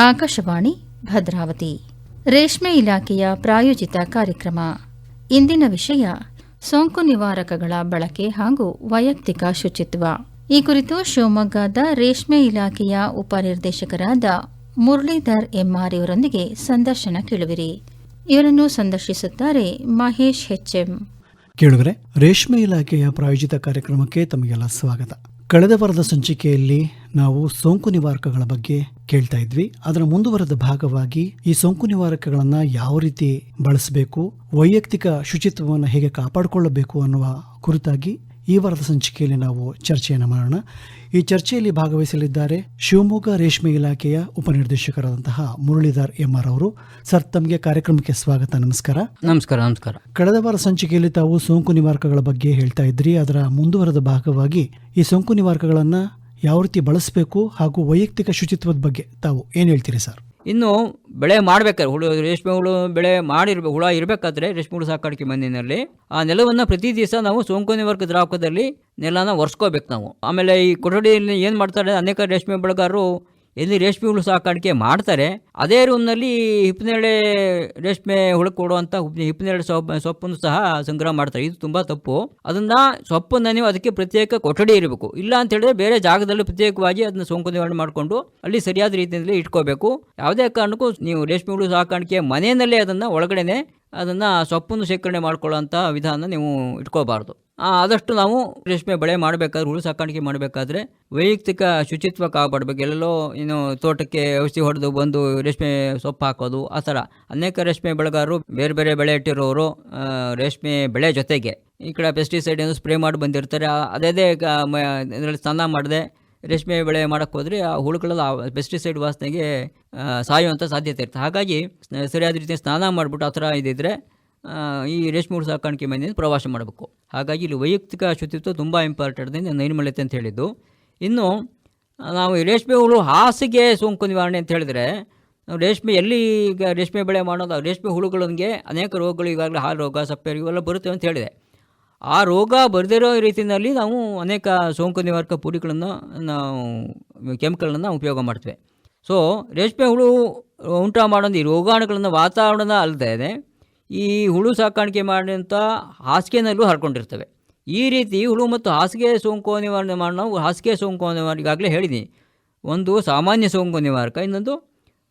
ಆಕಾಶವಾಣಿ ಭದ್ರಾವತಿ. ರೇಷ್ಮೆ ಇಲಾಖೆಯ ಪ್ರಾಯೋಜಿತ ಕಾರ್ಯಕ್ರಮ. ಇಂದಿನ ವಿಷಯ ಸೋಂಕು ನಿವಾರಕಗಳ ಬಳಕೆ ಹಾಗೂ ವೈಯಕ್ತಿಕ ಶುಚಿತ್ವ. ಈ ಕುರಿತು ಶಿವಮೊಗ್ಗದ ರೇಷ್ಮೆ ಇಲಾಖೆಯ ಉಪನಿರ್ದೇಶಕರಾದ ಮುರಳೀಧರ್ ಎಂಆರ್ ಇವರೊಂದಿಗೆ ಸಂದರ್ಶನ ಕೇಳುವಿರಿ. ಇವರನ್ನು ಸಂದರ್ಶಿಸುತ್ತಾರೆ ಮಹೇಶ್ ಹೆಚ್ಎಂ. ಕೇಳುವರೆ ರೇಷ್ಮೆ ಇಲಾಖೆಯ ಪ್ರಾಯೋಜಿತ ಕಾರ್ಯಕ್ರಮಕ್ಕೆ ತಮಗೆಲ್ಲ ಸ್ವಾಗತ. ಕಳೆದ ವಾರದ ಸಂಚಿಕೆಯಲ್ಲಿ ನಾವು ಸೋಂಕು ನಿವಾರಕಗಳ ಬಗ್ಗೆ ಕೇಳ್ತಾ ಇದ್ವಿ. ಅದರ ಮುಂದುವರೆದ ಭಾಗವಾಗಿ ಈ ಸೋಂಕು ನಿವಾರಕಗಳನ್ನ ಯಾವ ರೀತಿ ಬಳಸಬೇಕು, ವೈಯಕ್ತಿಕ ಶುಚಿತ್ವವನ್ನು ಹೇಗೆ ಕಾಪಾಡಿಕೊಳ್ಳಬೇಕು ಅನ್ನುವ ಕುರಿತಾಗಿ ಈ ವಾರದ ಸಂಚಿಕೆಯಲ್ಲಿ ನಾವು ಚರ್ಚೆಯನ್ನು ಮಾಡೋಣ. ಈ ಚರ್ಚೆಯಲ್ಲಿ ಭಾಗವಹಿಸಲಿದ್ದಾರೆ ಶಿವಮೊಗ್ಗ ರೇಷ್ಮೆ ಇಲಾಖೆಯ ಉಪನಿರ್ದೇಶಕರಾದಂತಹ ಮುರಳೀಧರ್ ಎಂಆರ್ ಅವರು. ಸರ್ ತಮಗೆ ಕಾರ್ಯಕ್ರಮಕ್ಕೆ ಸ್ವಾಗತ ನಮಸ್ಕಾರ. ನಮಸ್ಕಾರ ನಮಸ್ಕಾರ. ಕಳೆದ ವಾರ ಸಂಚಿಕೆಯಲ್ಲಿ ತಾವು ಸೋಂಕು ನಿವಾರಕಗಳ ಬಗ್ಗೆ ಹೇಳ್ತಾ ಇದ್ರಿ. ಅದರ ಮುಂದುವರೆದ ಭಾಗವಾಗಿ ಈ ಸೋಂಕು ನಿವಾರಕಗಳನ್ನು ಯಾವ ರೀತಿ ಬಳಸಬೇಕು ಹಾಗೂ ವೈಯಕ್ತಿಕ ಶುಚಿತ್ವದ ಬಗ್ಗೆ ತಾವು ಏನು ಹೇಳ್ತೀರಿ ಸರ್? ಇನ್ನು ಬೆಳೆ ಮಾಡಬೇಕಾದ್ರೆ, ಹುಳು, ರೇಷ್ಮೆ ಹುಳು ಬೆಳೆ ಮಾಡಿರ್ಬೇಕು ಹುಳ ಇರಬೇಕಾದ್ರೆ ರೇಷ್ಮೆ ಹುಳು ಸಾಕಾಣಿಕೆ ಮಂದಿನಲ್ಲಿ ಆ ನೆಲವನ್ನು ಪ್ರತಿ ದಿವಸ ನಾವು ಸೋಂಕು ನಿವಾರಕ ದ್ರಾವಕದಲ್ಲಿ ನೆಲನ ಒರೆಸ್ಕೋಬೇಕು ನಾವು. ಆಮೇಲೆ ಈ ಕೊಠಡಿಯಲ್ಲಿ ಏನು ಮಾಡ್ತಾರೆ, ಅನೇಕ ರೇಷ್ಮೆ ಬೆಳೆಗಾರರು ಎಲ್ಲಿ ರೇಷ್ಮೆ ಹುಳು ಸಾಕಾಣಿಕೆ ಮಾಡ್ತಾರೆ, ಅದೇ ರೂಮ್ನಲ್ಲಿ ಹಿಪ್ಪನೇಳೆ ರೇಷ್ಮೆ ಹುಳು ಕೊಡುವಂಥ ಹಿಪ್ಪನೇಳೆ ಸೊಪ್ಪು ಸೊಪ್ಪನ್ನು ಸಹ ಸಂಗ್ರಹ ಮಾಡ್ತಾರೆ. ಇದು ತುಂಬ ತಪ್ಪು. ಅದನ್ನು ಸೊಪ್ಪನ್ನ ನೀವು ಅದಕ್ಕೆ ಪ್ರತ್ಯೇಕ ಕೊಠಡಿ ಇರಬೇಕು. ಇಲ್ಲ ಅಂತ ಹೇಳಿದ್ರೆ ಬೇರೆ ಜಾಗದಲ್ಲಿ ಪ್ರತ್ಯೇಕವಾಗಿ ಅದನ್ನ ಸೋಂಕು ನಿವಾರಣೆ ಮಾಡಿಕೊಂಡು ಅಲ್ಲಿ ಸರಿಯಾದ ರೀತಿಯಲ್ಲಿ ಇಟ್ಕೋಬೇಕು. ಯಾವುದೇ ಕಾರಣಕ್ಕೂ ನೀವು ರೇಷ್ಮೆ ಹುಳು ಸಾಕಾಣಿಕೆ ಮನೆಯಲ್ಲೇ ಅದನ್ನು ಒಳಗಡೆನೆ ಅದನ್ನು ಸೊಪ್ಪನ್ನು ಶೇಖರಣೆ ಮಾಡ್ಕೊಳ್ಳೋಂಥ ವಿಧಾನ ನೀವು ಇಟ್ಕೋಬಾರ್ದು ಆದಷ್ಟು ನಾವು ರೇಷ್ಮೆ ಬೆಳೆ ಮಾಡಬೇಕಾದ್ರೆ, ಹುಳು ಸಾಕಾಣಿಕೆ ಮಾಡಬೇಕಾದ್ರೆ ವೈಯಕ್ತಿಕ ಶುಚಿತ್ವ ಕಾಪಾಡಬೇಕು. ಎಲ್ಲೆಲ್ಲೋ ಏನು ತೋಟಕ್ಕೆ ಔಷಧಿ ಹೊಡೆದು ಬಂದು ರೇಷ್ಮೆ ಸೊಪ್ಪು ಹಾಕೋದು, ಆ ಥರ. ಅನೇಕ ರೇಷ್ಮೆ ಬೆಳೆಗಾರರು, ಬೇರೆ ಬೇರೆ ಬೆಳೆ ಇಟ್ಟಿರೋರು ರೇಷ್ಮೆ ಬೆಳೆ ಜೊತೆಗೆ ಈ ಕಡೆ ಪೆಸ್ಟಿಸೈಡ್ ಏನು ಸ್ಪ್ರೇ ಮಾಡಿ ಬಂದಿರ್ತಾರೆ. ಅದೇ ಇದರಲ್ಲಿ ಸ್ನಾನ ಮಾಡದೆ ರೇಷ್ಮೆ ಬೆಳೆ ಮಾಡೋಕ್ಕೆ ಹೋದರೆ ಆ ಹುಳುಗಳೆಲ್ಲ ಪೆಸ್ಟಿಸೈಡ್ ವಾಸನೆಗೆ ಸಾಯುವಂಥ ಸಾಧ್ಯತೆ ಇರುತ್ತೆ. ಹಾಗಾಗಿ ಸರಿಯಾದ ರೀತಿ ಸ್ನಾನ ಮಾಡಿಬಿಟ್ಟು ಆ ಥರ ಇದ್ದಿದ್ರೆ ಈ ರೇಷ್ಮೆ ಹುಳು ಸಾಕಾಣಿಕೆ ಮನೆಯಿಂದ ಪ್ರವಾಸ ಮಾಡಬೇಕು. ಹಾಗಾಗಿ ಇಲ್ಲಿ ವೈಯಕ್ತಿಕ ಶುಚಿತ್ವ ತುಂಬ ಇಂಪಾರ್ಟೆಂಟ್ ನೈರ್ಮಲ್ಯತೆ ಅಂತ ಹೇಳಿದ್ದು. ಇನ್ನು, ನಾವು ರೇಷ್ಮೆ ಹುಳು ಹಾಸಿಗೆ ಸೋಂಕು ನಿವಾರಣೆ ಅಂತ ಹೇಳಿದರೆ ರೇಷ್ಮೆ ಎಲ್ಲಿ ಈಗ ರೇಷ್ಮೆ ಬೆಳೆ ಮಾಡೋದು ರೇಷ್ಮೆ ಹುಳುಗಳಿಗೆ ಅನೇಕ ರೋಗಗಳು ಈಗಾಗಲೇ ಹಾಲು ರೋಗ, ಸಪ್ಪೆ ಇವೆಲ್ಲ ಬರುತ್ತೆ ಅಂತ ಹೇಳಿದೆ. ಆ ರೋಗ ಬರದಿರೋ ರೀತಿಯಲ್ಲಿ ನಾವು ಅನೇಕ ಸೋಂಕು ನಿವಾರಕ ಪುಡಿಗಳನ್ನು ನಾವು ಕೆಮಿಕಲ್ಗಳನ್ನು ಉಪಯೋಗ ಮಾಡ್ತೇವೆ. ಸೊ ರೇಷ್ಮೆ ಹುಳು ಉಂಟು ಮಾಡೋದು ಈ ರೋಗಾಣುಗಳನ್ನು ವಾತಾವರಣ ಅಲ್ಲದೆ ಈ ಹುಳು ಸಾಕಾಣಿಕೆ ಮಾಡಿದಂಥ ಹಾಸಿಗೆನಲ್ಲೂ ಹರ್ಕೊಂಡಿರ್ತವೆ. ಈ ರೀತಿ ಹುಳು ಮತ್ತು ಹಾಸಿಗೆ ಸೋಂಕು ನಿವಾರಣೆ ಮಾಡಿ ಹಾಸಿಗೆ ಸೋಂಕು ನಿವಾರಣೆ ಈಗಾಗಲೇ ಹೇಳಿದ್ದೀನಿ ಒಂದು ಸಾಮಾನ್ಯ ಸೋಂಕು ನಿವಾರಕ, ಇನ್ನೊಂದು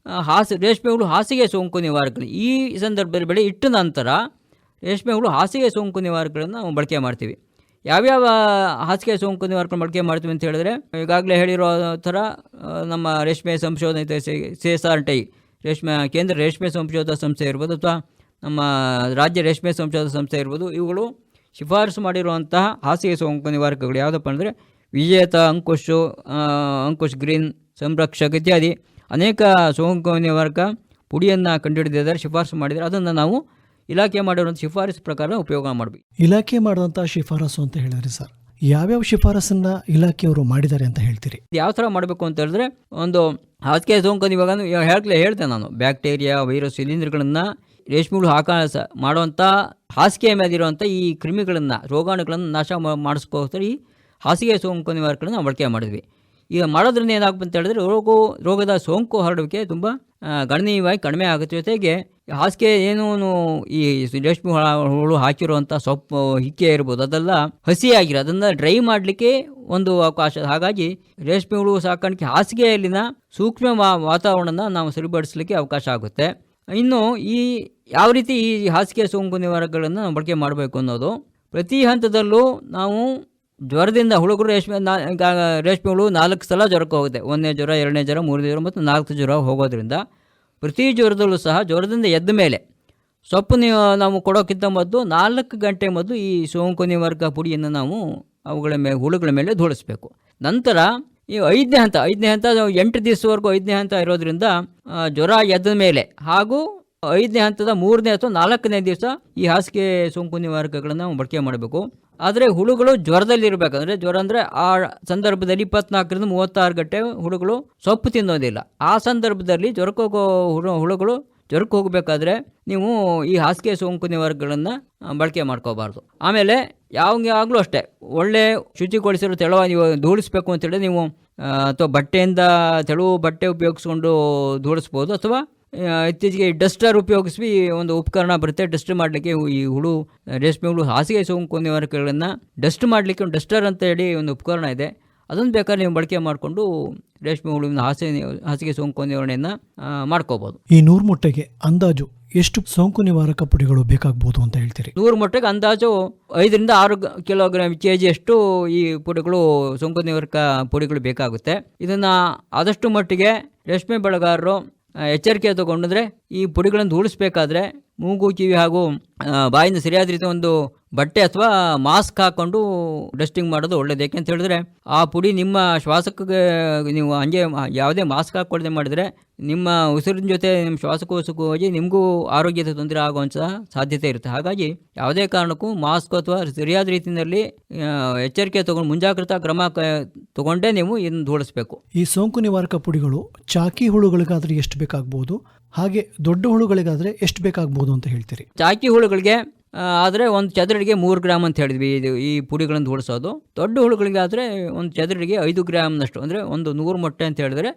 ಹಾಸ, ರೇಷ್ಮೆ ಹುಳು ಹಾಸಿಗೆ ಸೋಂಕು ನಿವಾರಕ ಈ ಸಂದರ್ಭದಲ್ಲಿ ಬೆಳೆ ಇಟ್ಟ ನಂತರ ರೇಷ್ಮೆ ಹುಳು ಹಾಸಿಗೆ ಸೋಂಕು ನಿವಾರಕಗಳನ್ನು ನಾವು ಬಳಕೆ ಮಾಡ್ತೀವಿ. ಯಾವ್ಯಾವ ಹಾಸಿಗೆ ಸೋಂಕು ನಿವಾರಕ ಬಳಕೆ ಮಾಡ್ತೀವಿ ಅಂತ ಹೇಳಿದ್ರೆ, ಈಗಾಗಲೇ ಹೇಳಿರೋ ಥರ ನಮ್ಮ ರೇಷ್ಮೆ ಸಂಶೋಧನೆ ಸಿ ಎಸ್ ಆರ್ ಟೈ, ರೇಷ್ಮೆ, ಕೇಂದ್ರ ರೇಷ್ಮೆ ಸಂಶೋಧನಾ ಸಂಸ್ಥೆ ಇರ್ಬೋದು ಅಥವಾ ನಮ್ಮ ರಾಜ್ಯ ರೇಷ್ಮೆ ಸಂಶೋಧನಾ ಸಂಸ್ಥೆ ಇರ್ಬೋದು, ಇವುಗಳು ಶಿಫಾರಸು ಮಾಡಿರುವಂತಹ ಹಾಸಿಗೆ ಸೋಂಕು ನಿವಾರಕಗಳು. ಯಾವುದಪ್ಪ ಅಂದರೆ ವಿಜೇತ, ಅಂಕುಶು ಅಂಕುಶ್ ಗ್ರೀನ್, ಸಂರಕ್ಷಕ ಇತ್ಯಾದಿ ಅನೇಕ ಸೋಂಕು ನಿವಾರಕ ಪುಡಿಯನ್ನು ಕಂಡುಹಿಡಿದಿದ್ದಾರೆ, ಶಿಫಾರಸು ಮಾಡಿದರೆ ಅದನ್ನು ನಾವು ಇಲಾಖೆ ಮಾಡಿರುವಂಥ ಶಿಫಾರಸು ಪ್ರಕಾರ ಉಪಯೋಗ ಮಾಡಬೇಕು. ಇಲಾಖೆ ಮಾಡುವಂಥ ಶಿಫಾರಸು ಅಂತ ಹೇಳಿದ್ರಿ ಸರ್. ಯಾವ್ಯಾವ ಶಿಫಾರಸನ್ನ ಇಲಾಖೆಯವರು ಮಾಡಿದ್ದಾರೆ ಅಂತ ಹೇಳ್ತೀರಿ? ಯಾವ ಥರ ಮಾಡಬೇಕು ಅಂತ ಹೇಳಿದ್ರೆ ಒಂದು ಹಾಸಿಗೆ ಸೋಂಕು ಇವಾಗ ಹೇಳ್ಲೇ ಹೇಳ್ತೆ ನಾನು. ಬ್ಯಾಕ್ಟೀರಿಯಾ ವೈರಸ್ ಶಿಲೀಂಧ್ರಗಳನ್ನು ರೇಷ್ಮೆಗಳು ಹಾಕ ಮಾಡುವಂಥ ಹಾಸಿಗೆ ಮೇಲಿರುವಂಥ ಈ ಕ್ರಿಮಿಗಳನ್ನು ರೋಗಾಣುಗಳನ್ನು ನಾಶ ಮಾಡಿಸ್ಕೋಸ್ಕರ ಈ ಹಾಸಿಗೆ ಸೋಂಕು ನಿವಾರಕಗಳನ್ನು ನಾವು ಬಳಕೆ ಮಾಡಿದ್ವಿ. ಈಗ ಮಾಡೋದ್ರಿಂದ ಏನಾಗುತ್ತೆ ಅಂತ ಹೇಳಿದ್ರೆ ರೋಗ ರೋಗದ ಸೋಂಕು ಹರಡುವಿಕೆ ತುಂಬ ಗಣನೀಯವಾಗಿ ಕಡಿಮೆ ಆಗುತ್ತೆ. ಜೊತೆಗೆ ಹಾಸಿಗೆ ಏನು ಈ ರೇಷ್ಮೆ ಹುಳ ಹಾಕಿರುವಂಥ ಸೊಪ್ಪು, ಹಿಕ್ಕೆ ಇರ್ಬೋದು ಅದೆಲ್ಲ ಹಸಿಯಾಗಿರೋ, ಅದನ್ನು ಡ್ರೈ ಮಾಡಲಿಕ್ಕೆ ಒಂದು ಅವಕಾಶ. ಹಾಗಾಗಿ ರೇಷ್ಮೆ ಹುಳು ಸಾಕಾಣಿಕೆ ಹಾಸಿಗೆಯಲ್ಲಿನ ಸೂಕ್ಷ್ಮ ವಾತಾವರಣನ ನಾವು ಸರಿಪಡಿಸಲಿಕ್ಕೆ ಅವಕಾಶ ಆಗುತ್ತೆ. ಇನ್ನು ಈ ಯಾವ ರೀತಿ ಈ ಹಾಸಿಗೆ ಸೋಂಕು ನಿವಾರಕಗಳನ್ನು ನಾವು ಬಳಕೆ ಮಾಡಬೇಕು ಅನ್ನೋದು, ಪ್ರತಿ ಹಂತದಲ್ಲೂ ನಾವು ಜ್ವರದಿಂದ ಹುಳುಗರು ರೇಷ್ಮೆ, ನಾ ರೇಷ್ಮೆ ಹುಳು ನಾಲ್ಕು ಸಲ ಜ್ವರಕ್ಕೆ ಹೋಗುತ್ತೆ. ಒಂದನೇ ಜ್ವರ, ಎರಡನೇ ಜ್ವರ, ಮೂರನೇ ಜ್ವರ ಮತ್ತು ನಾಲ್ಕು ಜ್ವರ ಹೋಗೋದ್ರಿಂದ. ಪ್ರತಿ ಜ್ವರದಲ್ಲೂ ಸಹ ಜ್ವರದಿಂದ ಎದ್ದ ಮೇಲೆ ಸೊಪ್ಪು ನೀವು ಕೊಡೋಕ್ಕಿಂತ ಮೊದಲು ನಾಲ್ಕು ಗಂಟೆ ಮೊದಲು ಈ ಸೋಂಕು ನಿವಾರಕ ಪುಡಿಯನ್ನು ನಾವು ಅವುಗಳ ಮೇಲೆ ಹುಳುಗಳ ಮೇಲೆ ಧೂಳಿಸ್ಬೇಕು. ನಂತರ ಈ ಐದನೇ ಹಂತ ಐದನೇ ಹಂತ ಎಂಟು ದಿವಸವರೆಗೂ ಐದನೇ ಹಂತ ಇರೋದ್ರಿಂದ ಜ್ವರ ಎದ್ದ ಮೇಲೆ ಹಾಗೂ ಐದನೇ ಹಂತದ ಮೂರನೇ ಅಥವಾ ನಾಲ್ಕನೇ ದಿವಸ ಈ ಹಾಸಿಗೆ ಸೋಂಕು ನಿವಾರಕಗಳನ್ನು ನಾವು ಬಳಕೆ ಮಾಡಬೇಕು. ಆದರೆ ಹುಳುಗಳು ಜ್ವರದಲ್ಲಿರಬೇಕು ಅಂದರೆ ಜ್ವರ ಅಂದರೆ ಆ ಸಂದರ್ಭದಲ್ಲಿ ಇಪ್ಪತ್ನಾಲ್ಕರಿಂದ ಮೂವತ್ತಾರು ಗಂಟೆ ಹುಳುಗಳು ಸೊಪ್ಪು ತಿನ್ನೋದಿಲ್ಲ. ಆ ಸಂದರ್ಭದಲ್ಲಿ ಜ್ವರಕ್ಕೆ ಹೋಗೋ ಹುಳು, ಹುಳುಗಳು ಜ್ವರಕ್ಕೆ ಹೋಗಬೇಕಾದ್ರೆ ನೀವು ಈ ಹಾಸಿಗೆ ಸೋಂಕು ನಿವಾರಕಗಳನ್ನು ಬಳಕೆ ಮಾಡ್ಕೋಬಾರ್ದು. ಆಮೇಲೆ ಯಾವಾಗಲೂ ಅಷ್ಟೇ, ಒಳ್ಳೆ ಶುಚಿಗೊಳಿಸಿರೋ ತೆಳುವ ನೀವು ಧೂಳಿಸ್ಬೇಕು ಅಂತೇಳಿ ನೀವು ಅಥವಾ ಬಟ್ಟೆಯಿಂದ ತೆಳುವು ಬಟ್ಟೆ ಉಪಯೋಗಿಸ್ಕೊಂಡು ಧೂಳಿಸ್ಬೋದು ಅಥವಾ ಇತ್ತೀಚೆಗೆ ಡಸ್ಟರ್ ಉಪಯೋಗಿಸಿ ಒಂದು ಉಪಕರಣ ಬರುತ್ತೆ ಡಸ್ಟ್ ಮಾಡಲಿಕ್ಕೆ ಈ ಹುಳು ರೇಷ್ಮೆ ಹುಳು ಹಾಸಿಗೆ ಸೋಂಕು ನಿವಾರಕಗಳನ್ನು ಡಸ್ಟ್ ಮಾಡಲಿಕ್ಕೆ ಒಂದು ಡಸ್ಟರ್ ಅಂತ ಹೇಳಿ ಒಂದು ಉಪಕರಣ ಇದೆ. ಅದನ್ನು ಬೇಕಾದ್ರೆ ನೀವು ಬಳಕೆ ಮಾಡಿಕೊಂಡು ರೇಷ್ಮೆ ಹುಳುವಿನ ಹಾಸಿಗೆ ಹಾಸಿಗೆ ಸೋಂಕು ನಿವಾರಣೆಯನ್ನು ಮಾಡ್ಕೋಬೋದು. ಈ ನೂರು ಮೊಟ್ಟೆಗೆ ಅಂದಾಜು ಎಷ್ಟು ಸೋಂಕು ನಿವಾರಕ ಪುಡಿಗಳು ಬೇಕಾಗ್ಬೋದು ಅಂತ ಹೇಳ್ತೀರಿ? ನೂರು ಮೊಟ್ಟೆಗೆ ಅಂದಾಜು ಐದರಿಂದ ಆರು ಕಿಲೋಗ್ರಾಮ್ ಕೆ ಜಿಯಷ್ಟು ಈ ಪುಡಿಗಳು ಸೋಂಕು ನಿವಾರಕ ಪುಡಿಗಳು ಬೇಕಾಗುತ್ತೆ. ಇದನ್ನು ಆದಷ್ಟು ಮಟ್ಟಿಗೆ ರೇಷ್ಮೆ ಬೆಳೆಗಾರರು ಎಚ್ಚರಿಕೆ ತಗೊಂಡಿದ್ರೆ ಈ ಪುಡಿಗಳನ್ನು ಧೂಳಿಸ್ಬೇಕಾದ್ರೆ ಮೂಗು ಕಿವಿ ಹಾಗೂ ಬಾಯಿಂದ ಸರಿಯಾದ ರೀತಿ ಒಂದು ಬಟ್ಟೆ ಅಥವಾ ಮಾಸ್ಕ್ ಹಾಕೊಂಡು ಡಸ್ಟಿಂಗ್ ಮಾಡೋದು ಒಳ್ಳೇದು. ಯಾಕೆಂತ ಹೇಳಿದ್ರೆ ಆ ಪುಡಿ ನಿಮ್ಮ ಶ್ವಾಸಕ್ಕೆ ನೀವು ಹಂಗೆ ಯಾವುದೇ ಮಾಸ್ಕ್ ಹಾಕೊಳ್ಳದೆ ಮಾಡಿದರೆ ನಿಮ್ಮ ಉಸಿರಿನ ಜೊತೆ ನಿಮ್ಮ ಶ್ವಾಸಕೋಶಕ್ಕೂ ಹೋಗಿ ನಿಮಗೂ ಆರೋಗ್ಯದ ತೊಂದರೆ ಆಗುವಂಥ ಸಾಧ್ಯತೆ ಇರುತ್ತೆ. ಹಾಗಾಗಿ ಯಾವುದೇ ಕಾರಣಕ್ಕೂ ಮಾಸ್ಕ್ ಅಥವಾ ಸರಿಯಾದ ರೀತಿಯಲ್ಲಿ ಎಚ್ಚರಿಕೆ ತಗೊಂಡು ಮುಂಜಾಗ್ರತಾ ಕ್ರಮ ತಗೊಂಡೇ ನೀವು ಇದನ್ನು ಧೂಳಿಸ್ಬೇಕು. ಈ ಸೋಂಕು ನಿವಾರಕ ಪುಡಿಗಳು ಚಾಕಿ ಹುಳುಗಳಿಗಾದರೆ ಎಷ್ಟು ಬೇಕಾಗ್ಬೋದು? ಹಾಗೆ ದೊಡ್ಡ ಹುಳುಗಳಿಗಾದರೆ ಎಷ್ಟು ಬೇಕಾಗ್ಬೋದು ಅಂತ ಹೇಳ್ತೀರಿ? ಚಾಕಿ ಹುಳುಗಳಿಗೆ ಆದರೆ ಒಂದು ಚದರಿಗೆ ಮೂರು ಗ್ರಾಮ್ ಅಂತ ಹೇಳಿದ್ವಿ. ಇದು ಈ ಪುಡಿಗಳನ್ನು ಧೂಳಿಸೋದು ದೊಡ್ಡ ಹುಳುಗಳಿಗಾದರೆ ಒಂದು ಚದರಿಗೆ ಐದು ಗ್ರಾಮ್ನಷ್ಟು, ಅಂದರೆ ಒಂದು ನೂರು ಮೊಟ್ಟೆ ಅಂತ ಹೇಳಿದ್ರೆ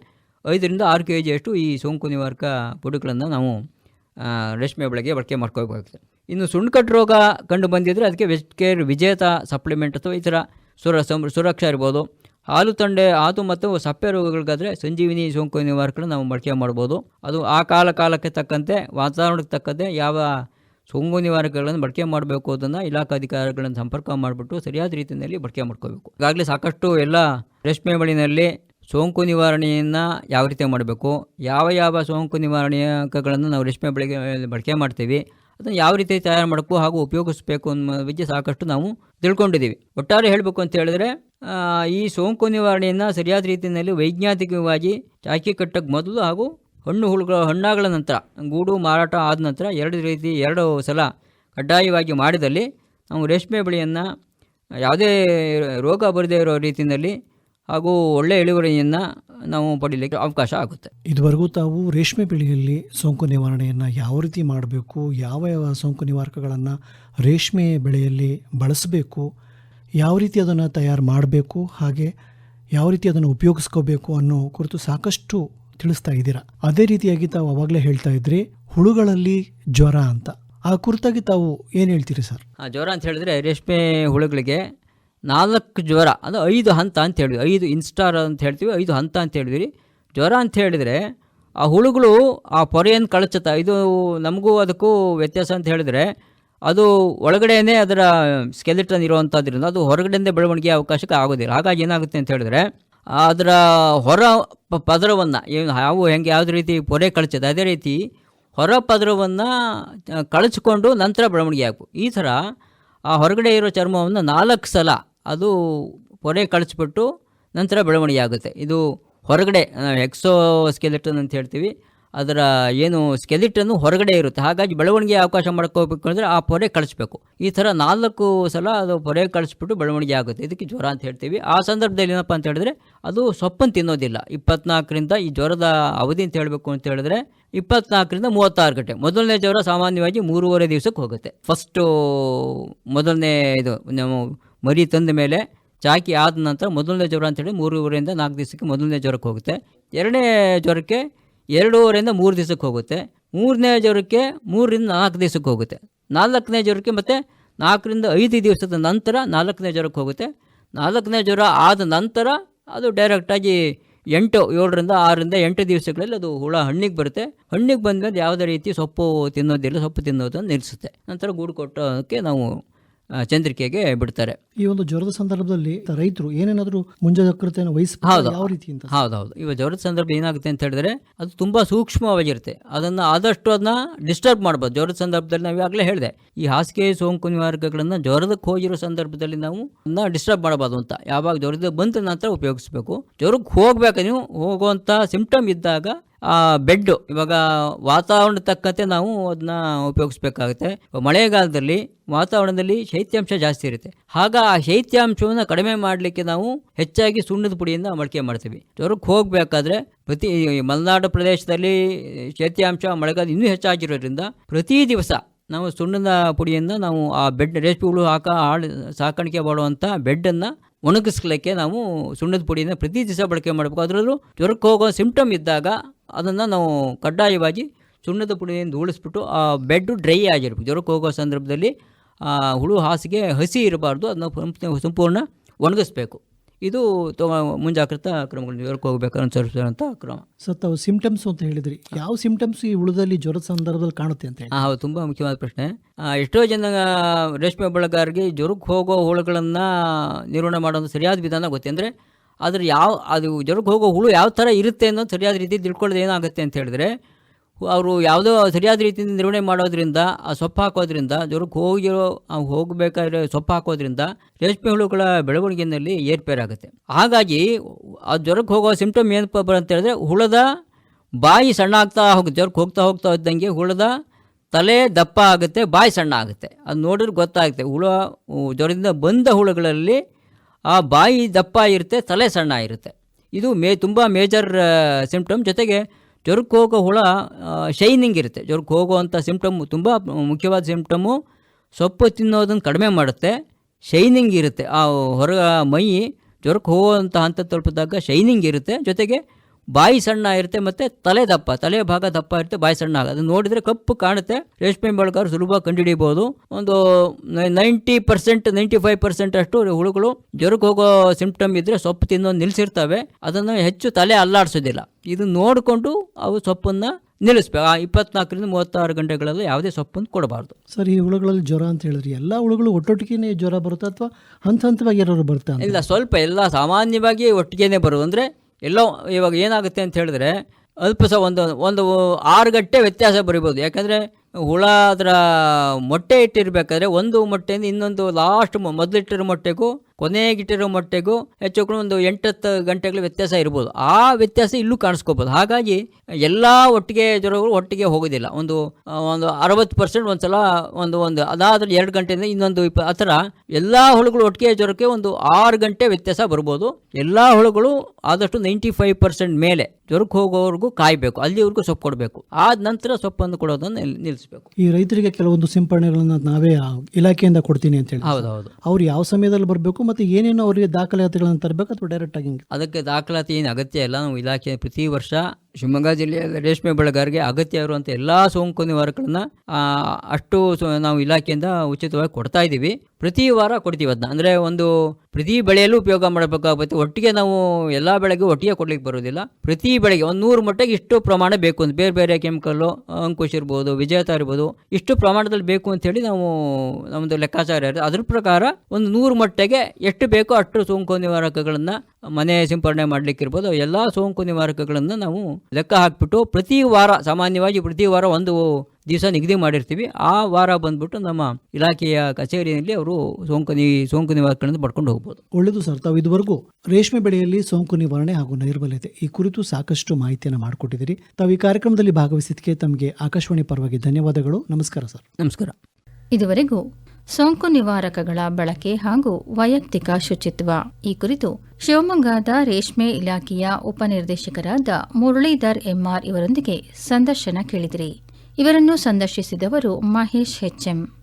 ಐದರಿಂದ ಆರು ಕೆ ಜಿಯಷ್ಟು ಈ ಸೋಂಕು ನಿವಾರಕ ಪುಡಿಗಳನ್ನು ನಾವು ರೇಷ್ಮೆ ಬೆಳೆಗೆ ಬಳಕೆ ಮಾಡ್ಕೋಬೇಕಾಗುತ್ತೆ ಇನ್ನು ಸುಣ್ಕಟ್ಟು ರೋಗ ಕಂಡು ಬಂದಿದ್ದರೆ ಅದಕ್ಕೆ ವೆಸ್ಟ್ ಕೇರ್, ವಿಜೇತ ಸಪ್ಲಿಮೆಂಟ್ ಅಥವಾ ಈ ಥರ ಸುರ ಸಂ ಸುರಕ್ಷಾ ಇರ್ಬೋದು. ಹಾಲು ತಂಡೆ ಆತು ಮತ್ತು ಸಪ್ಪೆ ರೋಗಗಳಿಗಾದರೆ ಸಂಜೀವಿನಿ ಸೋಂಕು ನಿವಾರಕಗಳನ್ನು ನಾವು ಬಳಕೆ ಮಾಡ್ಬೋದು. ಅದು ಆ ಕಾಲ, ಕಾಲಕ್ಕೆ ತಕ್ಕಂತೆ, ವಾತಾವರಣಕ್ಕೆ ತಕ್ಕಂತೆ ಯಾವ ಸೋಂಕು ನಿವಾರಕಗಳನ್ನು ಬಳಕೆ ಮಾಡಬೇಕು ಅದನ್ನು ಇಲಾಖಾಧಿಕಾರಿಗಳನ್ನು ಸಂಪರ್ಕ ಮಾಡಿಬಿಟ್ಟು ಸರಿಯಾದ ರೀತಿಯಲ್ಲಿ ಬಳಕೆ ಮಾಡ್ಕೋಬೇಕು. ಈಗಾಗಲೇ ಸಾಕಷ್ಟು ಎಲ್ಲ ರೇಷ್ಮೆ ಬಳಿನಲ್ಲಿ ಸೋಂಕು ನಿವಾರಣೆಯನ್ನು ಯಾವ ರೀತಿ ಮಾಡಬೇಕು, ಯಾವ ಯಾವ ಸೋಂಕು ನಿವಾರಣೆಗಳನ್ನು ನಾವು ರೇಷ್ಮೆ ಬೆಳೆಗೆ ಬಳಕೆ ಮಾಡ್ತೀವಿ, ಅದನ್ನು ಯಾವ ರೀತಿ ತಯಾರು ಮಾಡಬೇಕು ಹಾಗೂ ಉಪಯೋಗಿಸಬೇಕು ಅನ್ನೋ ಬಗ್ಗೆ ಸಾಕಷ್ಟು ನಾವು ತಿಳ್ಕೊಂಡಿದ್ದೀವಿ. ಒಟ್ಟಾರೆ ಹೇಳಬೇಕು ಅಂತ ಹೇಳಿದ್ರೆ ಈ ಸೋಂಕು ನಿವಾರಣೆಯನ್ನು ಸರಿಯಾದ ರೀತಿಯಲ್ಲಿ ವೈಜ್ಞಾನಿಕವಾಗಿ ಚಾಕಿ ಕಟ್ಟಕ್ಕೆ ಮೊದಲು ಹಾಗೂ ಹಣ್ಣು ಹುಳುಗಳ ಹಣ್ಣಾಗಳ ನಂತರ, ಗೂಡು, ಮಾರಾಟ ಆದ ನಂತರ ಎರಡು ರೀತಿ, ಎರಡು ಸಲ ಕಡ್ಡಾಯವಾಗಿ ಮಾಡಿದಲ್ಲಿ ನಾವು ರೇಷ್ಮೆ ಬೆಳೆಯನ್ನು ಯಾವುದೇ ರೋಗ ಬರದೇ ಇರೋ ರೀತಿಯಲ್ಲಿ ಹಾಗೂ ಒಳ್ಳೆಯ ಇಳುವರಿಯನ್ನು ನಾವು ಪಡೀಲಿಕ್ಕೆ ಅವಕಾಶ ಆಗುತ್ತೆ. ಇದುವರೆಗೂ ತಾವು ರೇಷ್ಮೆ ಬೆಳೆಯಲ್ಲಿ ಸೋಂಕು ನಿವಾರಣೆಯನ್ನು ಯಾವ ರೀತಿ ಮಾಡಬೇಕು, ಯಾವ ಯಾವ ಸೋಂಕು ನಿವಾರಕಗಳನ್ನು ರೇಷ್ಮೆ ಬೆಳೆಯಲ್ಲಿ ಬಳಸಬೇಕು, ಯಾವ ರೀತಿ ಅದನ್ನು ತಯಾರು ಮಾಡಬೇಕು, ಹಾಗೆ ಯಾವ ರೀತಿ ಅದನ್ನು ಉಪಯೋಗಿಸ್ಕೋಬೇಕು ಅನ್ನೋ ಕುರಿತು ಸಾಕಷ್ಟು ತಿಳಿಸ್ತಾ ಇದ್ದೀರಾ? ಅದೇ ರೀತಿಯಾಗಿ ತಾವು ಅವಾಗಲೇ ಹೇಳ್ತಾ ಇದ್ರಿ, ಹುಳುಗಳಲ್ಲಿ ಜ್ವರ ಅಂತ. ಆ ಕುರಿತಾಗಿ ತಾವು ಏನು ಹೇಳ್ತೀರಿ ಸರ್? ಆ, ಜ್ವರ ಅಂತ ಹೇಳಿದ್ರೆ ರೇಷ್ಮೆ ಹುಳುಗಳಿಗೆ ನಾಲ್ಕು ಜ್ವರ ಅದು ಐದು ಹಂತ ಅಂತ ಹೇಳಿದ್ವಿ. ಐದು ಇನ್ಸ್ಟಾರ್ ಅಂತ ಹೇಳ್ತೀವಿ, ಐದು ಹಂತ ಅಂತ ಹೇಳಿದ್ವಿ. ಜ್ವರ ಅಂತ ಹೇಳಿದರೆ ಆ ಹುಳುಗಳು ಆ ಪೊರೆಯನ್ನು ಕಳಚುತ್ತೆ, ಇದು ನಮಗೂ ಅದಕ್ಕೂ ವ್ಯತ್ಯಾಸ ಅಂತ ಹೇಳಿದರೆ ಅದು ಒಳಗಡೆನೇ ಅದರ ಸ್ಕೆಲಿಟನ್ ಇರುವಂಥದ್ರಿಂದ ಅದು ಹೊರಗಡೆಯಿಂದ ಬೆಳವಣಿಗೆ ಅವಕಾಶಕ್ಕೆ ಆಗೋದಿಲ್ಲ. ಹಾಗಾಗಿ ಏನಾಗುತ್ತೆ ಅಂತ ಹೇಳಿದ್ರೆ ಅದರ ಹೊರ ಪದರವನ್ನು ಯಾವ ಹೆಂಗೆ ಯಾವುದೇ ರೀತಿ ಪೊರೆ ಕಳಚದ, ಅದೇ ರೀತಿ ಹೊರ ಪದರವನ್ನು ಕಳಚಿಕೊಂಡು ನಂತರ ಬೆಳವಣಿಗೆ ಹಾಕು ಈ ಥರ ಆ ಹೊರಗಡೆ ಇರೋ ಚರ್ಮವನ್ನು ನಾಲ್ಕು ಸಲ ಅದು ಪೊರೆ ಕಳಿಸ್ಬಿಟ್ಟು ನಂತರ ಬೆಳವಣಿಗೆ ಆಗುತ್ತೆ. ಇದು ಹೊರಗಡೆ, ಎಕ್ಸೋ ಸ್ಕೆಲೆಟನ್ ಅಂತ ಹೇಳ್ತೀವಿ. ಅದರ ಏನು ಸ್ಕೆಲಿಟನ್ನು ಹೊರಗಡೆ ಇರುತ್ತೆ. ಹಾಗಾಗಿ ಬೆಳವಣಿಗೆ ಅವಕಾಶ ಮಾಡ್ಕೋಬೇಕು ಅಂದರೆ ಆ ಪೊರೆ ಕಳಿಸ್ಬೇಕು. ಈ ಥರ ನಾಲ್ಕು ಸಲ ಅದು ಪೊರೆ ಕಳಿಸ್ಬಿಟ್ಟು ಬೆಳವಣಿಗೆ ಆಗುತ್ತೆ. ಇದಕ್ಕೆ ಜ್ವರ ಅಂತ ಹೇಳ್ತೀವಿ. ಆ ಸಂದರ್ಭದಲ್ಲಿ ಏನಪ್ಪ ಅಂತ ಹೇಳಿದ್ರೆ ಅದು ಸೊಪ್ಪನ್ನು ತಿನ್ನೋದಿಲ್ಲ. ಇಪ್ಪತ್ನಾಲ್ಕರಿಂದ ಈ ಜ್ವರದ ಅವಧಿ ಅಂತ ಹೇಳಬೇಕು ಅಂತ ಹೇಳಿದ್ರೆ ಇಪ್ಪತ್ನಾಲ್ಕರಿಂದ ಮೂವತ್ತಾರು ಗಂಟೆ. ಮೊದಲನೇ ಜ್ವರ ಸಾಮಾನ್ಯವಾಗಿ ಮೂರುವರೆ ದಿವಸಕ್ಕೆ ಹೋಗುತ್ತೆ. ಫಸ್ಟು ಮೊದಲನೇ ಇದು ನಾವು ಮರಿ ತಂದ ಮೇಲೆ ಚಾಕಿ ಆದ ನಂತರ ಮೊದಲನೇ ಜ್ವರ ಅಂತೇಳಿ ಮೂರುವರೆಯಿಂದ ನಾಲ್ಕು ದಿವಸಕ್ಕೆ ಮೊದಲನೇ ಜ್ವರಕ್ಕೆ ಹೋಗುತ್ತೆ. ಎರಡನೇ ಜ್ವರಕ್ಕೆ ಎರಡೂವರೆಯಿಂದ ಮೂರು ದಿವಸಕ್ಕೆ ಹೋಗುತ್ತೆ. ಮೂರನೇ ಜ್ವರಕ್ಕೆ ಮೂರರಿಂದ ನಾಲ್ಕು ದಿವಸಕ್ಕೆ ಹೋಗುತ್ತೆ. ನಾಲ್ಕನೇ ಜ್ವರಕ್ಕೆ ಮತ್ತು ನಾಲ್ಕರಿಂದ ಐದು ದಿವಸದ ನಂತರ ನಾಲ್ಕನೇ ಜ್ವರಕ್ಕೆ ಹೋಗುತ್ತೆ. ನಾಲ್ಕನೇ ಜ್ವರ ಆದ ನಂತರ ಅದು ಡೈರೆಕ್ಟಾಗಿ ಎಂಟು, ಏಳರಿಂದ ಆರರಿಂದ ಎಂಟು ದಿವಸಗಳಲ್ಲಿ ಅದು ಹುಳ ಹಣ್ಣಿಗೆ ಬರುತ್ತೆ. ಹಣ್ಣಿಗೆ ಬಂದ ಮೇಲೆ ಯಾವುದೇ ರೀತಿ ಸೊಪ್ಪು ತಿನ್ನೋದಿಲ್ಲ, ಸೊಪ್ಪು ತಿನ್ನೋದನ್ನು ನಿಲ್ಲಿಸುತ್ತೆ. ನಂತರ ಗೂಡು ಕೊಟ್ಟೋಕ್ಕೆ ನಾವು ಚಂದ್ರಿಕೆಗೆ ಬಿಡ್ತಾರೆ. ಈ ಒಂದು ಜ್ವರದ ಸಂದರ್ಭದಲ್ಲಿ ರೈತರು ಏನೇನಾದರೂ ಮುಂಜಾಗ್ರತೆಯನ್ನು ವಹಿಸಬೇಕು ಹೌದು. ಯಾವ ಹೌದು ಹೌದು ಇವಾಗ ಜ್ವರದ ಸಂದರ್ಭ ಏನಾಗುತ್ತೆ ಅಂತ ಹೇಳಿದ್ರೆ ಅದು ತುಂಬಾ ಸೂಕ್ಷ್ಮವಾಗಿರುತ್ತೆ. ಅದನ್ನ ಆದಷ್ಟು ಅದನ್ನ ಡಿಸ್ಟರ್ಬ್ ಮಾಡ್ಬೋದು. ಜ್ವರದ ಸಂದರ್ಭದಲ್ಲಿ ನಾವು ಈಗಾಗಲೇ ಹೇಳಿದೆ ಈ ಹಾಸಿಗೆ ಸೋಂಕು ನಿವಾರಕಗಳನ್ನು ಜ್ವರದಕ್ಕೆ ಹೋಗಿರೋ ಸಂದರ್ಭದಲ್ಲಿ ನಾವು ಅದನ್ನ ಡಿಸ್ಟರ್ಬ್ ಮಾಡಬಾರ್ದು ಅಂತ. ಯಾವಾಗ ಜ್ವರದ ಬಂದ ನಂತರ ಉಪಯೋಗಿಸ್ಬೇಕು. ಜ್ವರಕ್ಕೆ ಹೋಗ್ಬೇಕು ನೀವು ಹೋಗುವಂಥ ಸಿಂಪ್ಟಮ್ ಇದ್ದಾಗ ಬೆಡ್ಡು ಇವಾಗ ವಾತಾವರಣ ತಕ್ಕಂತೆ ನಾವು ಅದನ್ನ ಉಪಯೋಗಿಸ್ಬೇಕಾಗುತ್ತೆ. ಮಳೆಗಾಲದಲ್ಲಿ ವಾತಾವರಣದಲ್ಲಿ ಶೈತ್ಯಾಂಶ ಜಾಸ್ತಿ ಇರುತ್ತೆ. ಆಗ ಆ ಶೈತ್ಯಾಂಶವನ್ನು ಕಡಿಮೆ ಮಾಡಲಿಕ್ಕೆ ನಾವು ಹೆಚ್ಚಾಗಿ ಸುಣ್ಣದ ಪುಡಿಯಿಂದ ಬಳಕೆ ಮಾಡ್ತೀವಿ. ಜ್ವರಕ್ಕೆ ಹೋಗಬೇಕಾದ್ರೆ ಪ್ರತಿ ಮಲೆನಾಡು ಪ್ರದೇಶದಲ್ಲಿ ಶೈತ್ಯಾಂಶ, ಮಳೆಗಾಲ ಇನ್ನೂ ಹೆಚ್ಚಾಗಿರೋದ್ರಿಂದ ಪ್ರತಿ ದಿವಸ ನಾವು ಸುಣ್ಣದ ಪುಡಿಯಿಂದ ನಾವು ಆ ಬೆಡ್ ರೇಷ್ಮೆ ಹುಳು ಹಾಕ ಆಳು ಸಾಕಾಣಿಕೆ ಮಾಡುವಂಥ ಬೆಡ್ಡನ್ನು ಒಣಗಿಸ್ಲಿಕ್ಕೆ ನಾವು ಸುಣ್ಣದ ಪುಡಿಯನ್ನು ಪ್ರತಿ ದಿವಸ ಬಳಕೆ ಮಾಡಬೇಕು. ಅದರಲ್ಲೂ ಜ್ವರಕ್ಕೆ ಹೋಗೋ ಸಿಂಪ್ಟಮ್ ಇದ್ದಾಗ ಅದನ್ನು ನಾವು ಕಡ್ಡಾಯವಾಗಿ ಸುಣ್ಣದ ಪುಡಿಯನ್ನು ಧೂಳಿಸ್ಬಿಟ್ಟು ಆ ಬೆಡ್ಡು ಡ್ರೈ ಆಗಿರಬೇಕು. ಜ್ವರಕ್ಕೆ ಹೋಗೋ ಸಂದರ್ಭದಲ್ಲಿ ಹುಳು ಹಾಸಿಗೆ ಹಸಿ ಇರಬಾರ್ದು. ಅದನ್ನು ಸಂಪೂರ್ಣ ಒಣಗಿಸ್ಬೇಕು. ಇದು ತಗೋ ಮುಂಜಾಗ್ರತಾ ಕ್ರಮಗಳು ಜ್ವರಕ್ಕೆ ಹೋಗ್ಬೇಕು ಅಂತ ಕ್ರಮ ಸರ್ ತಾವು ಸಿಂಪ್ಟಮ್ಸ್ ಅಂತ ಹೇಳಿದ್ರಿ. ಯಾವ ಸಿಂಪ್ಟಮ್ಸ್ ಈ ಉಳಿದಲ್ಲಿ ಜ್ವರದ ಸಂದರ್ಭದಲ್ಲಿ ಕಾಣುತ್ತೆ ಅಂತ ಹೇಳಿ? ಹೌದು ತುಂಬ ಮುಖ್ಯವಾದ ಪ್ರಶ್ನೆ. ಎಷ್ಟೋ ಜನ ರೇಷ್ಮೆ ಬೆಳೆಗಾರರಿಗೆ ಜ್ವರಕ್ಕೆ ಹೋಗೋ ಹುಳುಗಳನ್ನು ನಿರ್ವಹಣೆ ಮಾಡೋದು ಸರಿಯಾದ ವಿಧಾನ ಗೊತ್ತೆ? ಅಂದರೆ ಅದ್ರ ಯಾವ ಅದು ಜ್ವರಕ್ಕೆ ಹೋಗೋ ಹುಳು ಯಾವ ಥರ ಇರುತ್ತೆ ಅನ್ನೋದು ಸರಿಯಾದ ರೀತಿ ತಿಳ್ಕೊಳ್ಳೋದು ಏನಾಗುತ್ತೆ ಅಂತ ಹೇಳಿದ್ರೆ ಅವರು ಯಾವುದೋ ಸರಿಯಾದ ರೀತಿಯಿಂದ ನಿರ್ವಹಣೆ ಮಾಡೋದ್ರಿಂದ, ಆ ಸೊಪ್ಪು ಹಾಕೋದ್ರಿಂದ ಜ್ವರಕ್ಕೆ ಹೋಗಿರೋ ಹೋಗಬೇಕಾದ್ರೆ ಸೊಪ್ಪು ಹಾಕೋದ್ರಿಂದ ರೇಷ್ಮೆ ಹುಳುಗಳ ಬೆಳವಣಿಗೆಯಲ್ಲಿ ಏರ್ಪೇರಾಗುತ್ತೆ. ಹಾಗಾಗಿ ಆ ಜ್ವರಕ್ಕೆ ಹೋಗೋ ಸಿಂಪ್ಟಮ್ ಏನಪ್ಪ ಹೇಳಿದ್ರೆ ಹುಳದ ಬಾಯಿ ಸಣ್ಣ ಆಗ್ತಾ ಹೋಗುತ್ತೆ ಜ್ವರಕ್ಕೆ ಹೋಗ್ತಾ ಹೋಗ್ತಾ ಇದ್ದಂಗೆ ಹುಳದ ತಲೆ ದಪ್ಪ ಆಗುತ್ತೆ, ಬಾಯಿ ಸಣ್ಣ ಆಗುತ್ತೆ. ಅದು ನೋಡಿದ್ರೆ ಗೊತ್ತಾಗುತ್ತೆ. ಹುಳ ಜ್ವರದಿಂದ ಬಂದ ಹುಳುಗಳಲ್ಲಿ ಆ ಬಾಯಿ ದಪ್ಪ ಇರುತ್ತೆ, ತಲೆ ಸಣ್ಣ ಇರುತ್ತೆ. ಇದು ಮೇ ತುಂಬ ಮೇಜರ್ ಸಿಂಪ್ಟಮ್ ಜೊತೆಗೆ ಜ್ವರಕ್ಕೆ ಹೋಗೋ ಹುಳ ಶೈನಿಂಗ್ ಇರುತ್ತೆ. ಜ್ವರಕ್ಕೆ ಹೋಗುವಂಥ ಸಿಂಪ್ಟಮ್ ತುಂಬ ಮುಖ್ಯವಾದ ಸಿಂಪ್ಟಮು ಸೊಪ್ಪು ತಿನ್ನೋದನ್ನು ಕಡಿಮೆ ಮಾಡುತ್ತೆ. ಶೈನಿಂಗ್ ಇರುತ್ತೆ. ಆ ಹೊರ ಮೈ ಜ್ವರಕ್ಕೆ ಹೋಗುವಂಥ ಹಂತ ತಲುಪಿದಾಗ ಶೈನಿಂಗ್ ಇರುತ್ತೆ. ಜೊತೆಗೆ ಬಾಯಿ ಸಣ್ಣ ಇರುತ್ತೆ ಮತ್ತು ತಲೆ ದಪ್ಪ ತಲೆ ಭಾಗ ದಪ್ಪ ಇರುತ್ತೆ ಬಾಯಿ ಸಣ್ಣ ಆಗ. ಅದನ್ನ ನೋಡಿದರೆ ಕಪ್ಪು ಕಾಣುತ್ತೆ. ರೇಷ್ಮೆ ಬಳಕಾರ ಸುಲಭ ಕಂಡುಹಿಡಿಯಬಹುದು. ಒಂದು ninety percent ninety five percent ಅಷ್ಟು ಹುಳುಗಳು ಜ್ವರಕ್ಕೆ ಹೋಗೋ ಸಿಂಪ್ಟಮ್ ಇದ್ದರೆ ಸೊಪ್ಪು ತಿನ್ನೋದು ನಿಲ್ಲಿಸಿರ್ತವೆ ಅದನ್ನು ಹೆಚ್ಚು ತಲೆ ಅಲ್ಲಾಡಿಸೋದಿಲ್ಲ. ಇದು ನೋಡಿಕೊಂಡು ಅವು ಸೊಪ್ಪನ್ನು ನಿಲ್ಲಿಸ್ಬೇಕು. ಆ ಇಪ್ಪತ್ನಾಲ್ಕರಿಂದ ಮೂವತ್ತಾರು ಗಂಟೆಗಳಲ್ಲಿ ಯಾವುದೇ ಸೊಪ್ಪನ್ನು ಕೊಡಬಾರ್ದು. ಸರ್ ಈ ಹುಳುಗಳಲ್ಲಿ ಜ್ವರ ಅಂತ ಹೇಳಿದ್ರಿ. ಎಲ್ಲ ಹುಳುಗಳು ಒಟ್ಟೊಟ್ಟಿಗೆ ಜ್ವರ ಬರುತ್ತೆ ಅಥವಾ ಹಂತ ಹಂತವಾಗಿ ಏನಾದ್ರು ಬರುತ್ತಾ ಇಲ್ಲ ಸ್ವಲ್ಪ ಎಲ್ಲ ಸಾಮಾನ್ಯವಾಗಿ ಒಟ್ಟಿಗೆನೆ ಬರೋದು ಅಂದರೆ ಎಲ್ಲೋ ಇವಾಗ ಏನಾಗುತ್ತೆ ಅಂತ ಹೇಳಿದ್ರೆ ಅಲ್ಪ ಸಹ ಒಂದು ಒಂದು ಆರು ಗಂಟೆ ವ್ಯತ್ಯಾಸ ಬರಿಬೋದು. ಯಾಕಂದರೆ ಹುಳ ಅದರ ಮೊಟ್ಟೆ ಇಟ್ಟಿರಬೇಕಾದ್ರೆ ಒಂದು ಮೊಟ್ಟೆಯಿಂದ ಇನ್ನೊಂದು ಲಾಸ್ಟ್ ಮೊದಲಿಟ್ಟಿರೋ ಮೊಟ್ಟೆಗೂ ಕೊನೆಗಿಟ್ಟಿರೋ ಮೊಟ್ಟೆಗೂ ಹೆಚ್ಚು ಕಡಿಮೆ ಒಂದು ಎಂಟತ್ತು ಗಂಟೆಗಳ ವ್ಯತ್ಯಾಸ ಇರ್ಬೋದು. ಆ ವ್ಯತ್ಯಾಸ ಇಲ್ಲೂ ಕಾಣಿಸ್ಕೋಬೋದು. ಹಾಗಾಗಿ ಎಲ್ಲ ಒಟ್ಟಿಗೆ ಜ್ವರಗಳು ಒಟ್ಟಿಗೆ ಹೋಗೋದಿಲ್ಲ. ಒಂದು ಒಂದು ಅರವತ್ತು ಪರ್ಸೆಂಟ್ ಒಂದು ಸಲ ಒಂದು ಒಂದು ಅದಾದ್ರೆ ಎರಡು ಗಂಟೆಯಿಂದ ಇನ್ನೊಂದು ಇಪ್ಪ ಆ ಥರ ಎಲ್ಲ ಹುಳುಗಳು ಒಟ್ಟಿಗೆ ಜ್ವರಕ್ಕೆ ಒಂದು ಆರು ಗಂಟೆ ವ್ಯತ್ಯಾಸ ಬರ್ಬೋದು. ಎಲ್ಲ ಹುಳುಗಳು ಆದಷ್ಟು ನೈಂಟಿ ಫೈವ್ ಪರ್ಸೆಂಟ್ ಮೇಲೆ ಜ್ವರಕ್ಕೆ ಹೋಗೋವರೆಗೂ ಕಾಯಬೇಕು. ಅಲ್ಲಿವರೆಗೂ ಸೊಪ್ಪು ಕೊಡಬೇಕು. ಆದ ನಂತರ ಸೊಪ್ಪನ್ನು ಕೊಡೋದನ್ನು ನಿಲ್ಲಿಸಬೇಕು. ಈ ರೈತರಿಗೆ ಕೆಲವೊಂದು ಸಿಂಪಡಣೆಗಳನ್ನು ನಾವೇ ಆ ಇಲಾಖೆಯಿಂದ ಕೊಡ್ತೀನಿ ಅಂತ ಹೇಳಿ. ಹೌದು ಹೌದು ಅವ್ರು ಯಾವ ಸಮಯದಲ್ಲಿ ಬರಬೇಕು ಮತ್ತೆ ಏನೇನು ಅವರಿಗೆ ದಾಖಲಾತಿಗಳನ್ನು ತರಬೇಕು ಅಥವಾ ಡೈರೆಕ್ಟ್ ಆಗಿ ಅದಕ್ಕೆ ದಾಖಲಾತಿ ಏನು ಅಗತ್ಯ ಇಲ್ಲ. ನಾವು ಇಲಾಖೆ ಪ್ರತಿ ವರ್ಷ ಶಿವಮೊಗ್ಗ ಜಿಲ್ಲೆಯ ರೇಷ್ಮೆ ಬೆಳೆಗಾರರಿಗೆ ಅಗತ್ಯ ಇರುವಂಥ ಎಲ್ಲ ಸೋಂಕು ನಿವಾರಕಗಳನ್ನ ಅಷ್ಟು ನಾವು ಇಲಾಖೆಯಿಂದ ಉಚಿತವಾಗಿ ಕೊಡ್ತಾ ಇದ್ದೀವಿ. ಪ್ರತಿ ವಾರ ಕೊಡ್ತೀವಿ ಅದನ್ನ ಅಂದರೆ ಒಂದು ಪ್ರತಿ ಬೆಳೆಯಲ್ಲೂ ಉಪಯೋಗ ಮಾಡಬೇಕಾಗುತ್ತೆ. ಒಟ್ಟಿಗೆ ನಾವು ಎಲ್ಲ ಬೆಳೆಗೂ ಒಟ್ಟಿಗೆ ಕೊಡ್ಲಿಕ್ಕೆ ಬರೋದಿಲ್ಲ ಪ್ರತಿ ಬೆಳೆಗೆ ಒಂದು ನೂರು ಮಟ್ಟಿಗೆ ಇಷ್ಟು ಪ್ರಮಾಣ ಬೇಕು ಅಂತ. ಬೇರೆ ಬೇರೆ ಕೆಮಿಕಲ್ಲು ಅಂಕುಶ್ ಇರ್ಬೋದು, ವಿಜೇತ ಇರ್ಬೋದು, ಇಷ್ಟು ಪ್ರಮಾಣದಲ್ಲಿ ಬೇಕು ಅಂತೇಳಿ ನಾವು ನಮ್ಮದು ಲೆಕ್ಕಾಚಾರ ಇರುತ್ತೆ. ಅದ್ರ ಪ್ರಕಾರ ಒಂದು ನೂರು ಮಟ್ಟಿಗೆ ಎಷ್ಟು ಬೇಕೋ ಅಷ್ಟು ಸೋಂಕು ನಿವಾರಕಗಳನ್ನು ಮನೆ ಸಿಂಪರಣೆ ಮಾಡಲಿಕ್ಕಿರ್ಬೋದು. ಎಲ್ಲ ಸೋಂಕು ನಿವಾರಕಗಳನ್ನು ನಾವು ಲೆಕ್ಕ ಹಾಕಿಬಿಟ್ಟು ಪ್ರತಿ ವಾರ ಸಾಮಾನ್ಯವಾಗಿ ಪ್ರತಿ ವಾರ ಒಂದು ದಿವಸ ನಿಗದಿ ಮಾಡಿರ್ತೀವಿ. ಆ ವಾರ ಬಂದ್ಬಿಟ್ಟು ನಮ್ಮ ಇಲಾಖೆಯ ಕಚೇರಿಯಲ್ಲಿ ಅವರು ಸೋಂಕು ನಿ ಸೋಂಕು ನಿವಾರಣೆ ಪಡ್ಕೊಂಡು ಹೋಗ್ಬೋದು. ಒಳ್ಳೆಯದು ಸರ್. ತಾವು ಇದುವರೆಗೂ ರೇಷ್ಮೆ ಬೆಳೆಯಲ್ಲಿ ಸೋಂಕು ನಿವಾರಣೆ ಹಾಗೂ ನೈರ್ಬಲ್ಯತೆ ಈ ಕುರಿತು ಸಾಕಷ್ಟು ಮಾಹಿತಿಯನ್ನು ಮಾಡಿಕೊಟ್ಟಿದ್ದೀರಿ. ತಾವು ಈ ಕಾರ್ಯಕ್ರಮದಲ್ಲಿ ಭಾಗವಹಿಸಿದ್ದಕ್ಕೆ ತಮಗೆ ಆಕಾಶವಾಣಿ ಪರವಾಗಿ ಧನ್ಯವಾದಗಳು. ನಮಸ್ಕಾರ ಸರ್. ನಮಸ್ಕಾರ. ಇದುವರೆಗೂ ಸೋಂಕು ನಿವಾರಕಗಳ ಬಳಕೆ ಹಾಗೂ ವೈಯಕ್ತಿಕ ಶುಚಿತ್ವ ಈ ಕುರಿತು ಶಿವಮೊಗ್ಗದ ರೇಷ್ಮೆ ಇಲಾಖೆಯ ಉಪನಿರ್ದೇಶಕರಾದ ಮುರಳೀಧರ್ ಎಂಆರ್ ಇವರೊಂದಿಗೆ ಸಂದರ್ಶನ ಕೇಳಿದಿರಿ. ಇವರನ್ನು ಸಂದರ್ಶಿಸಿದವರು ಮಹೇಶ್ ಎಚ್ಎಂ.